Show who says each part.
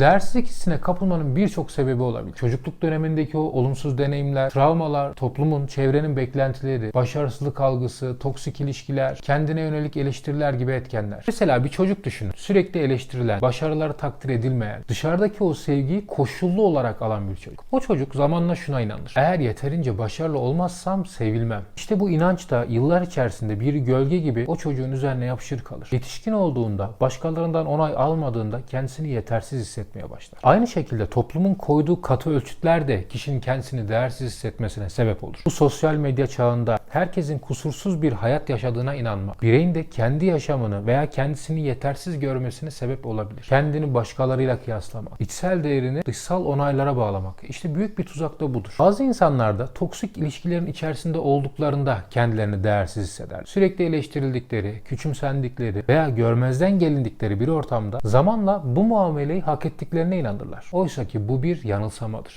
Speaker 1: Değersizlik hissine kapılmanın birçok sebebi olabilir. Çocukluk dönemindeki o olumsuz deneyimler, travmalar, toplumun, çevrenin beklentileri, başarısızlık algısı, toksik ilişkiler, kendine yönelik eleştiriler gibi etkenler. Mesela bir çocuk düşünün. Sürekli eleştirilen, başarıları takdir edilmeyen, dışarıdaki o sevgiyi koşullu olarak alan bir çocuk. O çocuk zamanla şuna inanır. Eğer yeterince başarılı olmazsam sevilmem. İşte bu inanç da yıllar içerisinde bir gölge gibi o çocuğun üzerine yapışır kalır. Yetişkin olduğunda, başkalarından onay almadığında kendisini yetersiz hissetmeye başlar. Aynı şekilde toplumun koyduğu katı ölçütler de kişinin kendisini değersiz hissetmesine sebep olur. Bu sosyal medya çağında herkesin kusursuz bir hayat yaşadığına inanmak, bireyin de kendi yaşamını veya kendisini yetersiz görmesine sebep olabilir. Kendini başkalarıyla kıyaslamak, içsel değerini dışsal onaylara bağlamak. İşte büyük bir tuzak da budur. Bazı insanlar da toksik ilişkilerin içerisinde olduklarında kendilerini değersiz hisseder. Sürekli eleştirildikleri, küçümsendikleri veya görmezden gelindikleri bir ortamda zamanla bu muameleyi hak ettiklerine inanırlar. Oysa ki bu bir yanılsamadır.